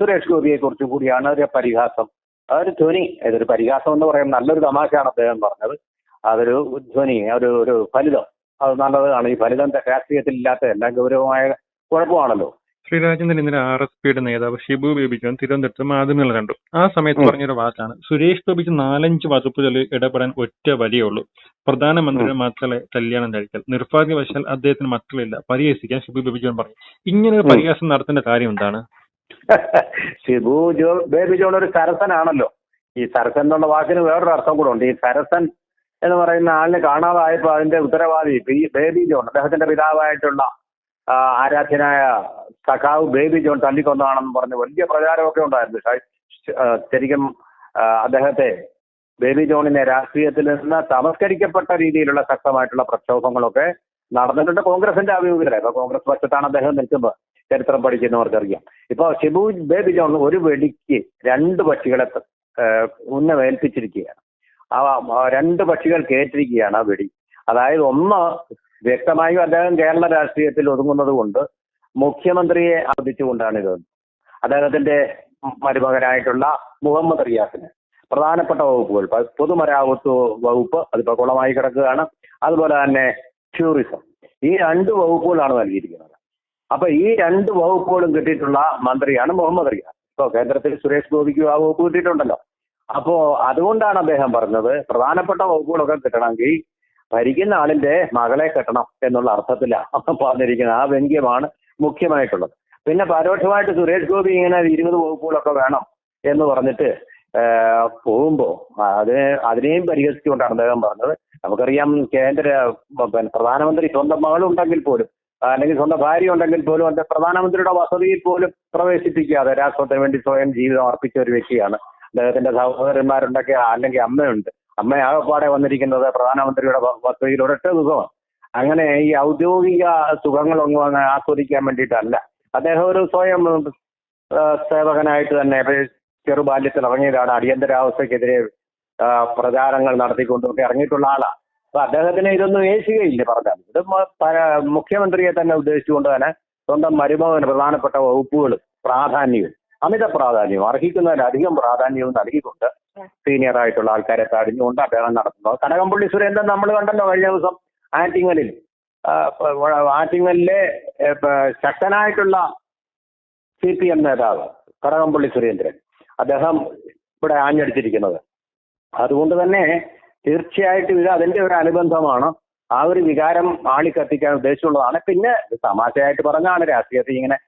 സുരേഷ് ഗോപിയെ കുറിച്ച് കൂടിയാണ് ഒരു പരിഹാസം. അതൊരു ധ്വനി ഇതൊരു പരിഹാസം എന്ന് പറയാൻ നല്ലൊരു തമാശയാണ് അദ്ദേഹം പറഞ്ഞത്. അതൊരു ധ്വനി ഒരു ഒരു ഫലിതം. അത് നല്ലതാണ്. ഈ ഫലിതം രാഷ്ട്രീയത്തിൽ ഇല്ലാത്ത എല്ലാം ഗൗരവമായ കുഴപ്പമാണല്ലോ. ശ്രീ രാജേന്ദ്രൻ ഇന്നലെ ആർ എസ് പിയുടെ നേതാവ് ഷിബു ബേബി ജോൺ തിരുവനന്തപുരത്ത് മാധ്യമങ്ങൾ കണ്ടു. ആ സമയത്ത്. പറഞ്ഞൊരു വാക്കാണ് സുരേഷ് ഗോപിക്ക് നാലഞ്ച് വകുപ്പുകളിൽ ഇടപെടാൻ ഒറ്റ വഴിയേ ഉള്ളൂ പ്രധാനമന്ത്രിയുടെ മക്കളെ കല്യാണം കഴിക്കൽ. നിർഭാഗ്യവശാൽ അദ്ദേഹത്തിന് മക്കളില്ല. പരിഹസിക്കാൻ ഷിബു ബേബി പറഞ്ഞു. ഇങ്ങനെ ഒരു പരിഹാസം നടത്തേണ്ട കാര്യം എന്താണ്? ഷിബു ജോ ബേബി ജോൺ ഒരു സരസനാണല്ലോ. ഈ സരസൻ എന്നുള്ള വാക്കിന് വേറൊരു അർത്ഥം കൂടെ ഉണ്ട്. ഈ സരസൻ എന്ന് പറയുന്ന ആളിനെ കാണാതായപ്പോ അതിന്റെ ഉത്തരവാദി ഈ ബേബി ജോൺ അദ്ദേഹത്തിന്റെ പിതാവായിട്ടുള്ള ആരാധ്യനായ സഖാവ് ബേബി ജോൺ തല്ലിക്കൊന്നാണെന്ന് പറഞ്ഞ് വലിയ പ്രചാരമൊക്കെ ഉണ്ടായിരുന്നു. ശരിക്കും അദ്ദേഹത്തെ ബേബി ജോണിനെ രാഷ്ട്രീയത്തിൽ നിന്ന് തമസ്കരിക്കപ്പെട്ട രീതിയിലുള്ള ശക്തമായിട്ടുള്ള പ്രക്ഷോഭങ്ങളൊക്കെ നടന്നിട്ടുണ്ട്. കോൺഗ്രസിന്റെ ആഭിമുഖ്യത്തിൽ. അപ്പൊ കോൺഗ്രസ് പക്ഷത്താണ് അദ്ദേഹം നിൽക്കുമ്പോൾ ചരിത്രം പഠിക്കുന്നവർക്കറിയാം. ഇപ്പൊ ഷിബു ബേബി ജോൺ ഒരു വെടിക്ക് രണ്ട് പക്ഷികളെ ഉന്നമേൽപ്പിച്ചിരിക്കുകയാണ് ആ രണ്ട് പക്ഷികൾ കേട്ടിരിക്കുകയാണ് ആ വെടി. അതായത് ഒന്ന് വ്യക്തമായും അദ്ദേഹം കേരള രാഷ്ട്രീയത്തിൽ ഒതുങ്ങുന്നത് കൊണ്ട് മുഖ്യമന്ത്രിയെ അവധിച്ചുകൊണ്ടാണ് ഇത് അദ്ദേഹത്തിന്റെ മരുമകനായിട്ടുള്ള മുഹമ്മദ് റിയാസിന്. പ്രധാനപ്പെട്ട വകുപ്പുകൾ. പൊതുമരാമത്ത് വകുപ്പ് അതിപ്പോ കുളമായി കിടക്കുകയാണ്. അതുപോലെ തന്നെ ടൂറിസം. ഈ രണ്ട് വകുപ്പുകളാണ് നൽകിയിരിക്കുന്നത്. അപ്പൊ ഈ രണ്ട് വകുപ്പുകളും കിട്ടിയിട്ടുള്ള മന്ത്രിയാണ് മുഹമ്മദ് റിയാസ്. ഇപ്പൊ കേന്ദ്രത്തിൽ സുരേഷ് ഗോപിക്ക് ആ വകുപ്പ് കിട്ടിയിട്ടുണ്ടല്ലോ. അപ്പോ അതുകൊണ്ടാണ് അദ്ദേഹം പറഞ്ഞത് പ്രധാനപ്പെട്ട വകുപ്പുകളൊക്കെ കിട്ടണമെങ്കിൽ ഭരിക്കുന്ന ആളിന്റെ മകളെ കെട്ടണം എന്നുള്ള അർത്ഥത്തിലാണ് പറഞ്ഞിരിക്കുന്നത്. ആ വ്യംഗ്യമാണ് മുഖ്യമായിട്ടുള്ളത്. പിന്നെ പരോക്ഷമായിട്ട് സുരേഷ് ഗോപി ഇങ്ങനെ ഇരുപത് വകുപ്പുകളൊക്കെ വേണം എന്ന് പറഞ്ഞിട്ട് പോകുമ്പോ അതിനെ അതിനെയും പരിഹസിച്ചുകൊണ്ടാണ് അദ്ദേഹം പറഞ്ഞത്. നമുക്കറിയാം കേന്ദ്ര പ്രധാനമന്ത്രി സ്വന്തം മകളുണ്ടെങ്കിൽ പോലും അല്ലെങ്കിൽ സ്വന്തം ഭാര്യ ഉണ്ടെങ്കിൽ പോലും അതിന്റെ പ്രധാനമന്ത്രിയുടെ വസതിയിൽ പോലും പ്രവേശിപ്പിക്കാതെ രാഷ്ട്രത്തിന് വേണ്ടി സ്വയം ജീവിതം അർപ്പിച്ച ഒരു വ്യക്തിയാണ്. അദ്ദേഹത്തിന്റെ സഹോദരന്മാരുണ്ടൊക്കെ അല്ലെങ്കിൽ അമ്മയുണ്ട്. അമ്മ ആകെപ്പാടെ വന്നിരിക്കുന്നത് പ്രധാനമന്ത്രിയുടെ വസതിയിൽ ഒരൊറ്റ ദിവസമാണ് അങ്ങനെ ഈ ഔദ്യോഗിക സുഖങ്ങളൊന്നും അങ്ങനെ ആസ്വദിക്കാൻ വേണ്ടിയിട്ടല്ല. അദ്ദേഹം ഒരു സ്വയം സേവകനായിട്ട് തന്നെ ചെറുബാല്യത്തിൽ ഇറങ്ങിയതാണ് അടിയന്തരാവസ്ഥക്കെതിരെ പ്രചാരങ്ങൾ നടത്തിക്കൊണ്ടൊക്കെ ഇറങ്ങിയിട്ടുള്ള ആളാണ്. അപ്പൊ അദ്ദേഹത്തിന് ഇതൊന്നും ഏശുകയില്ല പറഞ്ഞാൽ ഇത് മുഖ്യമന്ത്രിയെ തന്നെ ഉദ്ദേശിച്ചുകൊണ്ട് തന്നെ സ്വന്തം മരുമകന് പ്രധാനപ്പെട്ട വകുപ്പുകൾ പ്രാധാന്യവും അമിത പ്രാധാന്യവും അർഹിക്കുന്നതിലധികം പ്രാധാന്യവും നൽകിക്കൊണ്ട് സീനിയർ ആയിട്ടുള്ള ആൾക്കാരെ തടിഞ്ഞുകൊണ്ട് അദ്ദേഹം നടത്തുന്നത്. കനകംപള്ളി സുരേന്ദ്രൻ നമ്മൾ കണ്ടല്ലോ കഴിഞ്ഞ ദിവസം ആറ്റിങ്ങലിൽ ആറ്റിങ്ങലിലെ ശക്തനായിട്ടുള്ള സി പി എം നേതാവ് കടകംപള്ളി സുരേന്ദ്രൻ. അദ്ദേഹം ഇവിടെ ആഞ്ഞടിച്ചിരിക്കുന്നത്. അതുകൊണ്ട് തന്നെ തീർച്ചയായിട്ടും ഇത് അതിന്റെ ഒരു അനുബന്ധമാണ്. ആ ഒരു വികാരം ആളിക്കത്തിക്കാൻ ഉദ്ദേശമുള്ളതാണ് പിന്നെ തമാശയായിട്ട് പറഞ്ഞാണ് രാഷ്ട്രീയത്തിൽ ഇങ്ങനെ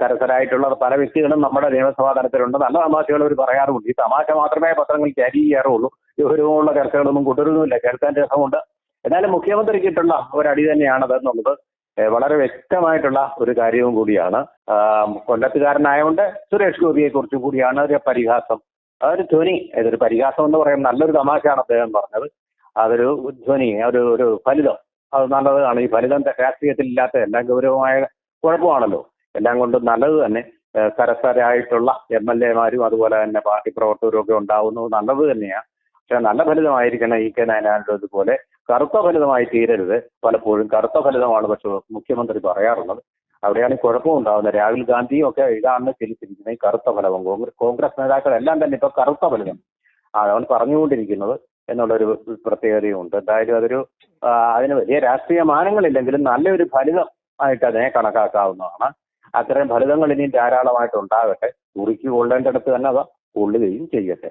തരസരായിട്ടുള്ള പല വ്യക്തികളും നമ്മുടെ നിയമസഭാ തലത്തിലുണ്ട്. നല്ല തമാശകൾ അവർ പറയാറുമുണ്ട് ഈ തമാശ മാത്രമേ പത്രങ്ങൾ ക്യാരി ചെയ്യാറുള്ളൂ. ഗൗരവമുള്ള ചർച്ചകളൊന്നും കൊണ്ടുവരുന്നില്ല കേൾക്കാൻ രസമുണ്ട്. എന്നാലും മുഖ്യമന്ത്രിക്ക് കിട്ടുള്ള ഒരടി തന്നെയാണത് എന്നുള്ളത് വളരെ വ്യക്തമായിട്ടുള്ള ഒരു കാര്യവും കൂടിയാണ്. കൊല്ലത്തുകാരനായതുകൊണ്ട് സുരേഷ് ഗോപിയെ കുറിച്ച് കൂടിയാണ് ഒരു പരിഹാസം അതൊരു ധ്വനി ഇതൊരു പരിഹാസം എന്ന് പറയുന്നത് നല്ലൊരു തമാശയാണ് അദ്ദേഹം പറഞ്ഞത്. അതൊരു ധ്വനി ഒരു ഒരു ഫലിതം. അത് നല്ലതാണ്. ഈ ഫലിതം രാഷ്ട്രീയത്തിൽ ഇല്ലാത്ത എല്ലാം ഗൗരവമായ കുഴപ്പമാണല്ലോ. എല്ലാം കൊണ്ടും നല്ലത് തന്നെ. സരസരായിട്ടുള്ള എം എൽ എമാരും അതുപോലെ തന്നെ പാർട്ടി പ്രവർത്തകരും ഒക്കെ ഉണ്ടാവുന്നത് നല്ലത് തന്നെയാണ് പക്ഷെ നല്ല ഫലിതമായിരിക്കണം ഈ കെ നയനാരുടെ ഇതുപോലെ. കറുത്ത ഫലിതമായി തീരരുത്. പലപ്പോഴും കറുത്ത ഫലിതമാണ് പക്ഷെ മുഖ്യമന്ത്രി പറയാറുള്ളത്. അവിടെയാണ് ഈ കുഴപ്പമുണ്ടാകുന്നത് രാഹുൽ ഗാന്ധിയും ഒക്കെ ഇതാണ് തിരിച്ചിരിക്കുന്നത് ഈ കറുത്ത ഫലവും. കോൺഗ്രസ് കോൺഗ്രസ് നേതാക്കളെല്ലാം തന്നെ ഇപ്പൊ കറുത്ത ഫലിതം അവൻ പറഞ്ഞുകൊണ്ടിരിക്കുന്നത് എന്നുള്ളൊരു പ്രത്യേകതയും ഉണ്ട് എന്തായാലും അതൊരു അതിന് വലിയ രാഷ്ട്രീയ മാനങ്ങളില്ലെങ്കിലും നല്ലൊരു ഫലിതം ആയിട്ട് അതിനെ കണക്കാക്കാവുന്നതാണ്. അത്തരം ഫലിതങ്ങൾ ഇനിയും ധാരാളമായിട്ട് ഉണ്ടാകട്ടെ. കുറിക്ക് കൊള്ളേണ്ടടുത്ത് തന്നെ അവ കൊള്ളുകയും ചെയ്യട്ടെ.